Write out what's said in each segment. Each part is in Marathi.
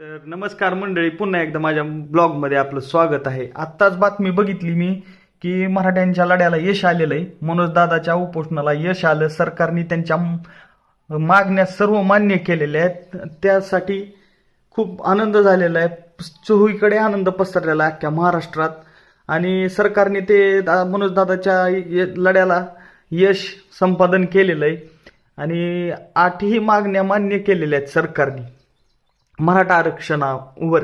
तर नमस्कार मंडळी पुन्हा एकदा माझ्या ब्लॉगमध्ये आपलं स्वागत आहे. आत्ताच बातमी बघितली मी की मराठ्यांच्या लढ्याला यश आलेलं आहे मनोजदादाच्या उपोषणाला यश आलं. सरकारने त्यांच्या मागण्या सर्व मान्य केलेल्या आहेत. त्यासाठी खूप आनंद झालेला आहे. चोहीकडे आनंद पसरलेला अख्ख्या महाराष्ट्रात. आणि सरकारने ते दा- मनोजदादाच्या लढ्याला यश संपादन केलेलं आहे आणि आठही मागण्या मान्य केलेल्या आहेत सरकारने. मराठा आरक्षणावर.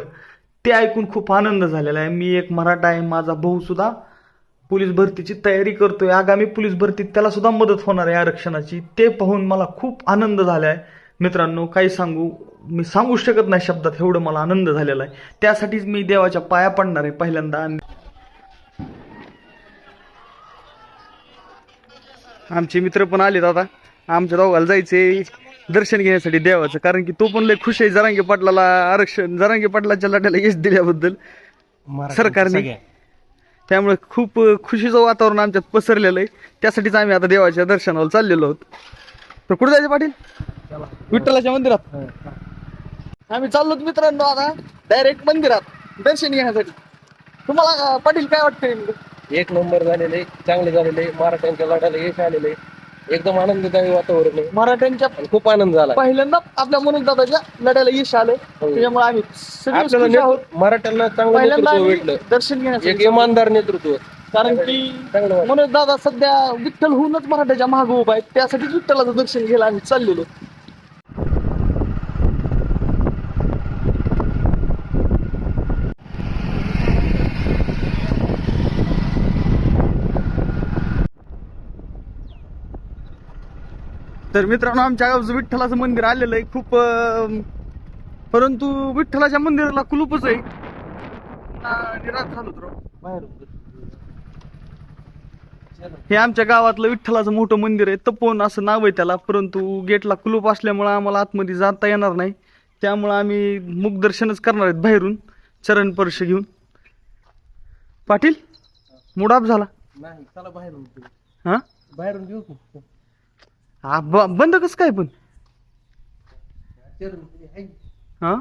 ते ऐकून खूप आनंद झालेला आहे. मी एक मराठा आहे. माझा भाऊ सुद्धा पोलीस भरतीची तयारी करतोय. आगामी पोलीस भरतीत त्याला सुद्धा मदत होणार आहे आरक्षणाची. ते पाहून मला खूप आनंद झाला आहे मित्रांनो काही सांगू मी सांगू शकत नाही शब्दात. एवढं मला आनंद झालेला आहे. त्यासाठीच मी देवाच्या पाया पडणार आहे पहिल्यांदा. आमचे मित्र पण आले दादा आमच्या दोघाला जायचे दर्शन घेण्यासाठी देवाचं. कारण की तो पण लय खुश आहे जरांगे पाटलाला आरक्षण जरांगे पाटलाच्या लढ्याला यश दिल्याबद्दल. सरकारने. त्यामुळे खूप खुशीचं वातावरण आमच्यात पसरलेलं आहे. त्यासाठीच आम्ही आता देवाच्या दर्शनाला चाललेलो आहोत. तर कुठे जायचं पाटील? विठ्ठलाच्या मंदिरात. आम्ही चाललो मित्रांनो आता डायरेक्ट मंदिरात दर्शन घेण्यासाठी. तुम्हाला पाटील काय वाटतंय? एक नंबर झालेले चांगले झालेले मराठ्यांच्या लढ्याला यश आलेले एकदम आनंददायी वातावरण आहे. मराठ्यांच्या आणि खूप आनंद झाला. पहिल्यांदा आपल्या मनोज दादाच्या लढ्याला यश आलं. त्याच्यामुळे आम्ही सगळे आपल्याला खुश आहोत. नेतृत्व- मराठ्यांना चांगलं पहिल्यांदा नेतृत्व आम्ही भेटलं. दर्शन एक घेण्यासाठी इमानदार नेतृत्व. कारण की चांगलं वाटलं. मनोज दादा सध्या विठ्ठल होऊनच मराठ्याच्या मागे उभा आहे त्यासाठीच विठ्ठलाचं दर्शन घ्यायला आम्ही चाललेलो. तर मित्रांनो आमच्या गावचं विठ्ठलाचं मंदिर आलेलं आहे. खूप परंतु विठ्ठलाच्या मंदिराला कुलूपच आहे. निराश झालो तर. बाहेर हे आमच्या गावातलं विठ्ठलाचं मोठं मंदिर आहे. तपोवन असं नाव आहे त्याला. परंतु गेटला कुलूप असल्यामुळं आम्हाला आतमध्ये जाता येणार नाही. त्यामुळं आम्ही मुखदर्शनच करणार आहेत बाहेरून. चरण स्पर्श घेऊन. पाटील मूड ऑफ झाला. नाही चला बाहेरून. हा? बाहेरून घेऊ? हा ब- बंद कसं काय पण? हा?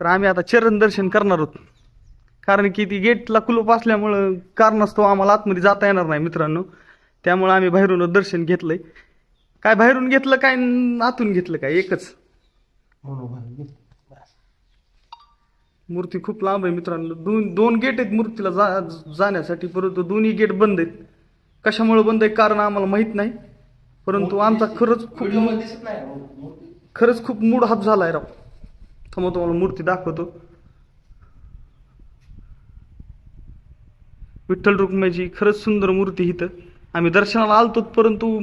तर आम्ही आता चरण दर्शन करणार आहोत. कारण की ती गेटला कुलूप असल्यामुळं कारणास्तव आम्हाला आतमध्ये जाता येणार नाही मित्रांनो. त्यामुळं आम्ही बाहेरून दर्शन घेतलंय. काय बाहेरून घेतलं काय आतून घेतलं काय? एकच. मूर्ती खूप लांब आहे मित्रांनो. दोन दोन गेट आहेत मूर्तीला जा जाण्यासाठी. परंतु दोन्ही गेट बंद आहेत. कशामुळे बंद आहे कारण आम्हाला माहीत नाही. परंतु आमचा खरंच खूप व्हिडिओमध्ये दिसत नाही हो, मूर्ती. खरंच खूप मूड हात झालाय राव. थांबा तुम्हाला मूर्ती दाखवतो. विठ्ठल रुक्माची खरंच सुंदर मूर्ती इथं. आम्ही दर्शनाला आलतो परंतु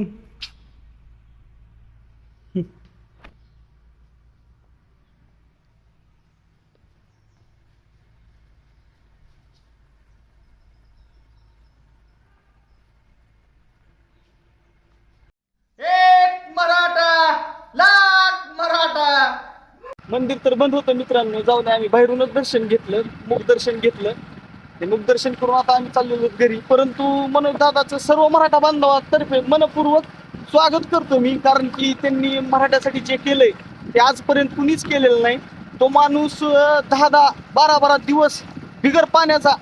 एक मराठा लाख मराठा मंदिर तर बंद होतं मित्रांनो. जाऊ दे आम्ही बाहेरूनच दर्शन घेतलं मुखदर्शन घेतलं. ते मुखदर्शन करून आता आम्ही चाललेलो घरी. परंतु मनोजदादाचं सर्व मराठा बांधवातर्फे मनपूर्वक स्वागत करतो मी कारण की त्यांनी मराठ्यासाठी जे केलंय ते आजपर्यंत कुणीच केलेलं नाही. तो माणूस दहा दहा बारा बारा दिवस बिगर पाण्याचा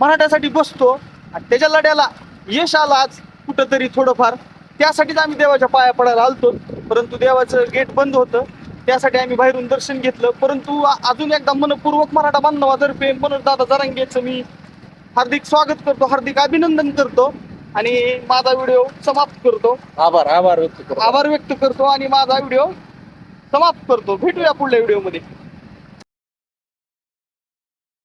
मराठ्यासाठी बसतो आणि त्याच्या लढ्याला यश आलं आज कुठंतरी थोडंफार. त्यासाठीच आम्ही देवाच्या पाया पडायला आलतो. परंतु देवाचं गेट बंद होतं. त्यासाठी आम्ही बाहेरून दर्शन घेतलं. परंतु अजून एकदा मनपूर्वक मराठा बांधवातर्फे मनोज दादा जरांगेचं मी हार्दिक स्वागत करतो हार्दिक अभिनंदन करतो आणि माझा व्हिडिओ समाप्त करतो. आभार आभार व्यक्त करतो. आभार व्यक्त करतो आणि माझा व्हिडिओ समाप्त करतो. भेटूया पुढल्या व्हिडिओमध्ये.